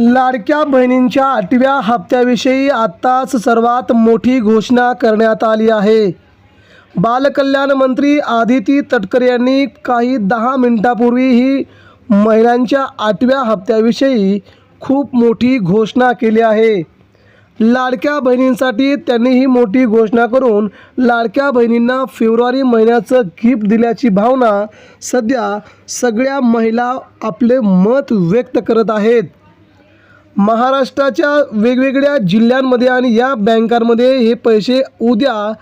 लाडक्या बहिणींच्या आठव्या हप्त्याविषयी आत्ताच सर्वात मोठी घोषणा करण्यात आली आहे. बालकल्याण मंत्री आदिती तटकर यांनी काही दहा मिनिटापूर्वी ही महिलांच्या आठव्या हप्त्याविषयी खूप मोठी घोषणा केली आहे. लाडक्या बहिणींसाठी त्यांनी ही मोठी घोषणा करून लाडक्या बहिणींना फेब्रुवारी महिन्याचं गिफ्ट दिल्याची भावना सध्या सगळ्या महिला आपले मत व्यक्त करत आहेत. महाराष्ट्राच्या वेगवेगळ्या जिल्ह्यांमध्ये आणि या बँकांमध्ये हे पैसे उद्या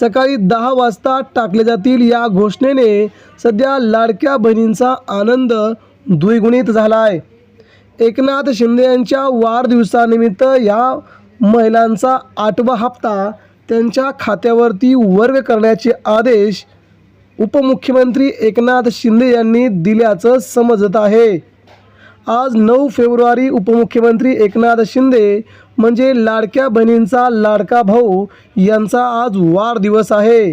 सकाळी दहा वाजता टाकले जातील या घोषणेने सध्या लाडक्या बहिणींचा आनंद द्विगुणित झाला आहे. एकनाथ शिंदे यांच्या वाढदिवसानिमित्त या महिलांचा आठवा हप्ता त्यांच्या खात्यावरती वर्ग करण्याचे आदेश उपमुख्यमंत्री एकनाथ शिंदे यांनी दिल्याचं समजत आहे. आज नऊ फेब्रुवारी उपमुख्यमंत्री एकनाथ शिंदे म्हणजे लाडक्या बहिणींचा लाडका भाऊ यांचा आज वाढदिवस आहे.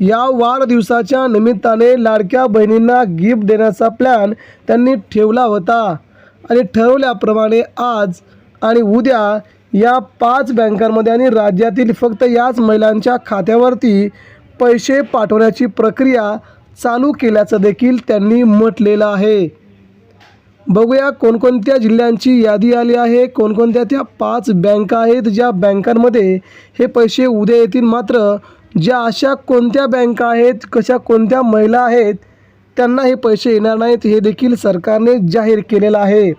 या वाढदिवसाच्या निमित्ताने लाडक्या बहिणींना गिफ्ट देण्याचा प्लॅन त्यांनी ठेवला होता. आणि ठरवल्याप्रमाणे आज आणि उद्या या पाच बँकांमध्ये आणि राज्यातील फक्त याच महिलांच्या खात्यावरती पैसे पाठवण्याची प्रक्रिया चालू केल्याचं देखील त्यांनी म्हटलेलं आहे. बघूया कोणकोणत्या जिल्ह्यांची यादी आली आहे. कोणकोणत्या त्या पाच बँका आहेत ज्या बँकांमध्ये हे पैसे उद्या येतील मात्र ज्या अशा कोणत्या बँका आहेत कशा कोणत्या महिला आहेत त्यांना हे पैसे येणार नाहीत हे देखील सरकारने जाहीर केलेलं आहे.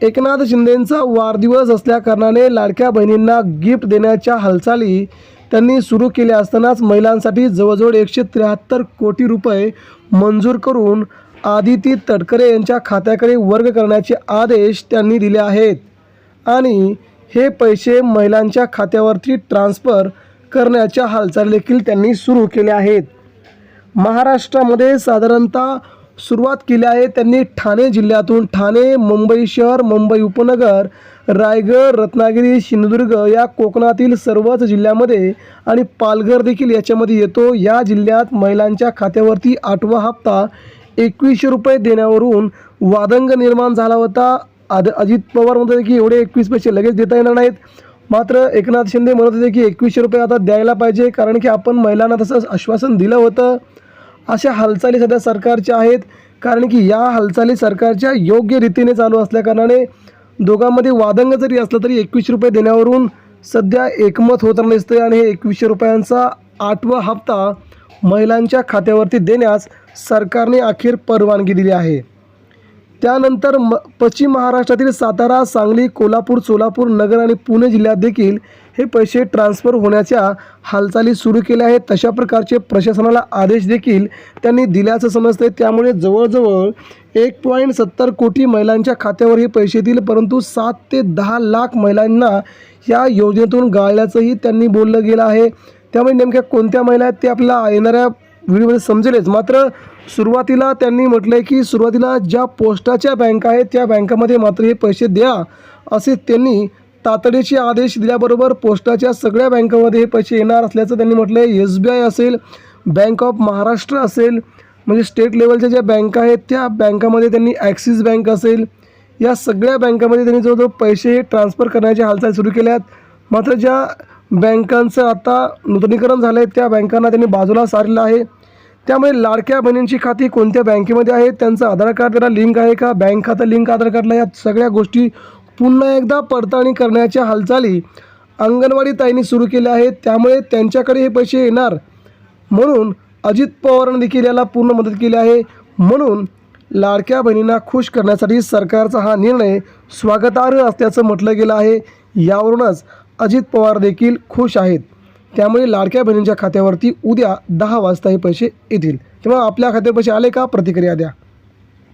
एकनाथ शिंदेंचा वाढदिवस असल्याकारणाने लाडक्या बहिणींना गिफ्ट देण्याच्या हालचाली त्यांनी सुरू केल्या असतानाच महिलांसाठी जवळजवळ एकशे त्र्याहत्तर कोटी रुपये मंजूर करून आदिती तटकरे यांच्या खात्याकडे वर्ग करण्याचे आदेश त्यांनी दिले आहेत. आणि हे पैसे महिलांच्या खात्यावरती ट्रान्स्फर करण्याच्या हालचाली देखील त्यांनी सुरू केल्या आहेत. महाराष्ट्रामध्ये साधारणतः सुरुवात केली आहे त्यांनी ठाणे जिल्ह्यातून ठाणे मुंबई शहर मुंबई उपनगर रायगड रत्नागिरी सिंधुदुर्ग या कोकणातील सर्वच जिल्ह्यामध्ये आणि पालघर देखील याच्यामध्ये येतो. या जिल्ह्यात महिलांच्या खात्यावरती आठवा हप्ता एकवीसशे रुपये देण्यावरून वादंग निर्माण झाला होता. आद अजित पवार म्हणत होते की एवढे एकवीस पैसे लगेच देता येणार नाहीत. मात्र एकनाथ शिंदे म्हणत होते की एकवीसशे रुपये आता द्यायला पाहिजे कारण की आपण महिलांना तसं आश्वासन दिलं होतं. अशा हालचाली सध्या सरकारच्या आहेत कारण की या हालचाली सरकारच्या योग्य रीतीने चालू असल्याकारणाने दोघांमध्ये वादंग जरी असलं तरी एकवीसशे रुपये देण्यावरून सध्या एकमत होताना दिसतंय. आणि हे एकवीसशे रुपयांचा आठवा हप्ता महिलांच्या खात्यावरती देण्यास सरकारने अखेर परवानगी दिली आहे. त्यानंतर म पश्चिम महाराष्ट्रातील सातारा सांगली कोल्हापूर सोलापूर नगर आणि पुणे जिल्ह्यात देखील हे पैसे ट्रान्स्फर होण्याच्या हालचाली सुरू केल्या आहेत. तशा प्रकारचे प्रशासनाला आदेश देखील त्यांनी दिल्याचं समजते त्यामुळे जवळजवळ एक पॉईंट सत्तर कोटी महिलांच्या खात्यावर हे पैसे येतील परंतु सात ते दहा लाख महिलांना या योजनेतून गाळल्याचंही त्यांनी बोललं गेलं आहे. त्यामुळे नेमक्या कोणत्या महिला आहेत ते आपल्याला येणाऱ्या व्हिडिओमध्ये समजेलच. मात्र सुरुवातीला त्यांनी म्हटलं आहे की सुरुवातीला ज्या पोस्टाच्या बँका आहेत त्या बँकामध्ये मात्र हे पैसे द्या असे त्यांनी तातडीचे आदेश दिल्याबरोबर पोस्टाच्या सगळ्या बँकामध्ये हे पैसे येणार असल्याचं त्यांनी म्हटलं आहे एस बी आय असेल बँक ऑफ महाराष्ट्र असेल म्हणजे स्टेट लेवलच्या ज्या बँका आहेत त्या बँकामध्ये त्यांनी ॲक्सिस बँक असेल या सगळ्या बँकामध्ये त्यांनी जवळजवळ पैसे हे ट्रान्सफर करण्याच्या हालचाल सुरू केल्या आहेत मात्र ज्या बँकांचं आता नूतनीकरण झालं आहे त्या बँकांना त्यांनी बाजूला सारलेलं आहे. त्यामुळे लाडक्या बहिणींची खाती कोणत्या बँकेमध्ये आहेत त्यांचं आधार कार्ड त्याला लिंक आहे का? बँक खातं लिंक आधार कार्डला या सगळ्या गोष्टी पुन्हा एकदा पडताळणी करण्याच्या हालचाली अंगणवाडी ताईंनी सुरू केल्या आहेत. त्यामुळे त्यांच्याकडे हे पैसे येणार. म्हणून अजित पवारांनी देखील याला पूर्ण मदत केली आहे. म्हणून लाडक्या बहिणींना खुश करण्यासाठी सरकारचा हा निर्णय स्वागतार्ह असल्याचं म्हटलं गेलं आहे. यावरूनच अजित पवार देखील खुश आहेत. त्यामुळे लाडक्या बहिणींच्या खात्यावरती उद्या दहा वाजता हे पैसे येतील. तेव्हा आपल्या खात्यात पैसे आले का? प्रतिक्रिया द्या.